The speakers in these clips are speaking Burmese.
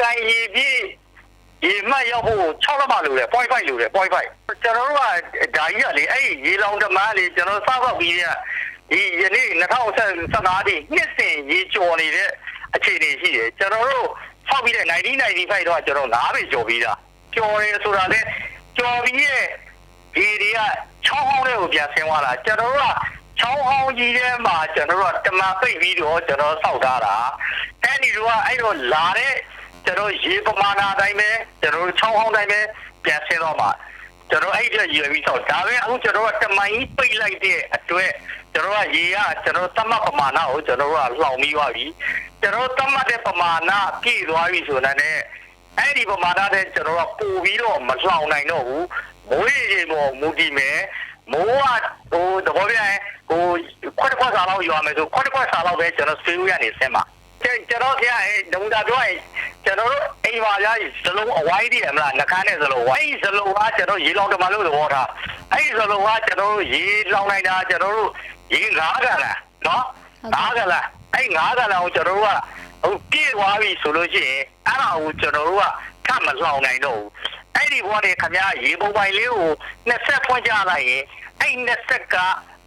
ကန်ရေပြည့်ရေမှတ်ရောက်ဖို့6လမှလိုတယ်0.5လိုတယ်0.5ကျွန်တော်တို့ကဒါကြီးကလေအဲ့ဒီရေလောင်တမန်းလေကျွန်တော်စောက်တော့ပြီးတဲ့ဒီယနေ့2015ဒီနှစ်စဉ်ရေကျော်နေတဲ့အခြေအနေရှိတယ်ကျွန်တော်တို့ဆောက်ပြီးတဲ့1995တော့ကျွန်တော်9ပေကျော်ပြီးသားကျော်တယ်ဆိုတာလေကျော်ပြီးရဲ့ဒီတွေကချောင်းဟောင်းတွေကိုပြန်ဆင်းသွားတာကျွန်တော်တို့ကချောင်းဟောင်းကြီးထဲမှာကျွန်တော်တို့ကတမန်ပိတ်ပြီးတော့ကျွန်တော်ဆောက်ထားတာ အဲ့ဒီတော့အဲ့တော့လာတဲ့ကျွန်တော်ရေပမာဏအတိုင်းပဲကျွန်တော်တို့ချောင်းဟောင်းတိုင်းပဲပြန်ဆင်းတော့မှာကျွန်တော်အဲ့ဒီရေပြီးတော့ဒါပဲအခုကျွန်တော်ကတမိုင်းပိတ်လိုက်တဲ့အတွက်ကျွန်တော်ကရေကကျွန်တော်တတ်မှတ်ပမာဏကိုကျွန်တော်ကလှောင်ပြီးသွားပြီကျွန်တော်တတ်မှတ်တဲ့ပမာဏပြည့်သွားပြီဆိုတော့လည်းအဲ့ဒီပမာဏတဲ့ကျွန်တော်ကပို့ပြီးတော့မလှောင်နိုင်တော့ဘူးမိုးရေရေပေါ်မူတည်မယ်မိုးကဟိုတဘောပြရင်ဟိုခွက်ခွက်စာလောက်ရွာမယ်ဆိုခွက်ခွက်စာလောက်ပဲကျွန်တော်ဆွေးရနေစမ်းပါ ကျွန်တော်ခင်ဗျာဒုံတာပြောရင်ကျွန်တော်တို့အိမ်ပါရဇလုံးအဝိုင်းတည်းမလားနှခမ်းနဲ့ဇလုံးဝိုင်းဇလုံးကကျွန်တော်ရေလောင်တမလို့သဘောထားအဲ့ဒီဇလုံးကကျွန်တော်တို့ရေလောင်နိုင်တာကျွန်တော်တို့ရေငါးကန်လားနော်ငါးကန်လားအဲ့ငါးကန်လားကိုကျွန်တော်တို့ကဟိုပြေသွားပြီဆိုလို့ရှိရင်အဲ့ဒါကိုကျွန်တော်တို့ကထပ်မလောင်နိုင်တော့ဘူးအဲ့ဒီဘောတွေခင်ဗျာရေပုံပိုင်လေးကို20ဖွင့်ကြလိုက်ရင်အဲ့20က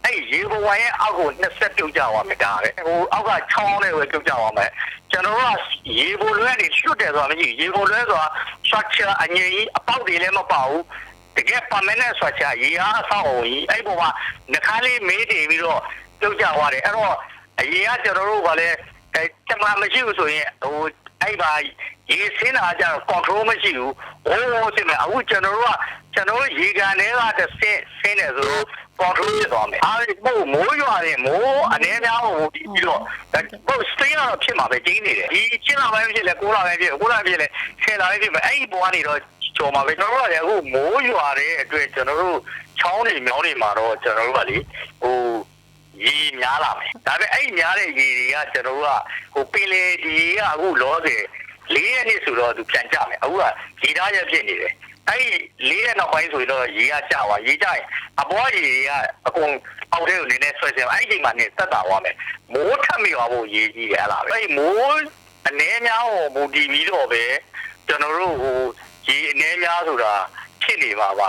အဲ့ရေဘဝရဲ့အောက်ကို20ပြုတ်ကြသွားမယ်ဒါပဲဟိုအောက်ကချောင်းလေးကိုပြုတ်ကြသွားမယ်ကျွန်တော်တို့ကရေဘလွဲနေရွှတ်တယ်ဆိုတာမရှိရေဘလွဲဆိုတာ structure အငြိမ်ကြီးအပေါက်တွေလည်းမပေါဘူးတကယ် permanent structure ရေအားအဆောက်အုံကြီးအဲ့ပေါ်မှာနှခါလေးမေးတည်ပြီးတော့ပြုတ်ကြသွားတယ်အဲ့တော့အရင်ကကျွန်တော်တို့ကလည်းအဲတမမရှိဘူးဆိုရင်ဟိုအဲ့ပါရေစင်းတာကြတော့ control မရှိဘူးဟိုးဟိုးစင်းမယ်အခုကျွန်တော်တို့ကကျွန်တော်တို့ရေကန်တွေကတစ်ဆင်းဆင်းတယ်ဆိုတော့ control ဖြစ်သွားမယ်အားမို့မိုးရွာတယ်မိုးအနေများဟိုပြီးတော့ဟို stay တော့ဖြစ်မှာပဲကျင်းနေတယ်ဒီကျင်းလာပိုင်းဖြစ်လဲကိုးလာပိုင်းဖြစ်ကိုးလာဖြစ်လဲဆယ်လာပိုင်းဖြစ်မယ်အဲ့ဒီပေါ်ကနေတော့ကျော်မှာပဲကျွန်တော်တို့ကလည်းအခုမိုးရွာတဲ့အတွက်ကျွန်တော်တို့ချောင်းတွေမြောင်းတွေမှာတော့ကျွန်တော်တို့ကလေဟိုရေများလာမယ်ဒါပေမဲ့အဲ့များတဲ့ရေတွေကကျွန်တော်တို့ကဟိုပင်လေဒီကအခုလောဆယ်လေးရက်နေ့ဆိုတော့သူပြန်ကြမယ်အခုကရေသားရက်ဖြစ်နေတယ်အဲ့ဒီ လေးရက်နောက်ပိုင်းဆိုရင်တော့ရေကကျသွားရေကျရင်အပေါ်ရေတွေကအကုန်အောက်ထဲကိုနည်းနည်းဆွဲဆင်းအဲ့ဒီချိန်မှာနေသက်တာသွားမယ်မိုးထပ်မိသွားဖို့ရေကြီးတယ်ဟလားအဲ့ဒီမိုးအနေများဟိုမူတည်ပြီးတော့ပဲကျွန်တော်တို့ဟိုရေအနေများဆိုတာဖြစ်နေပါပါ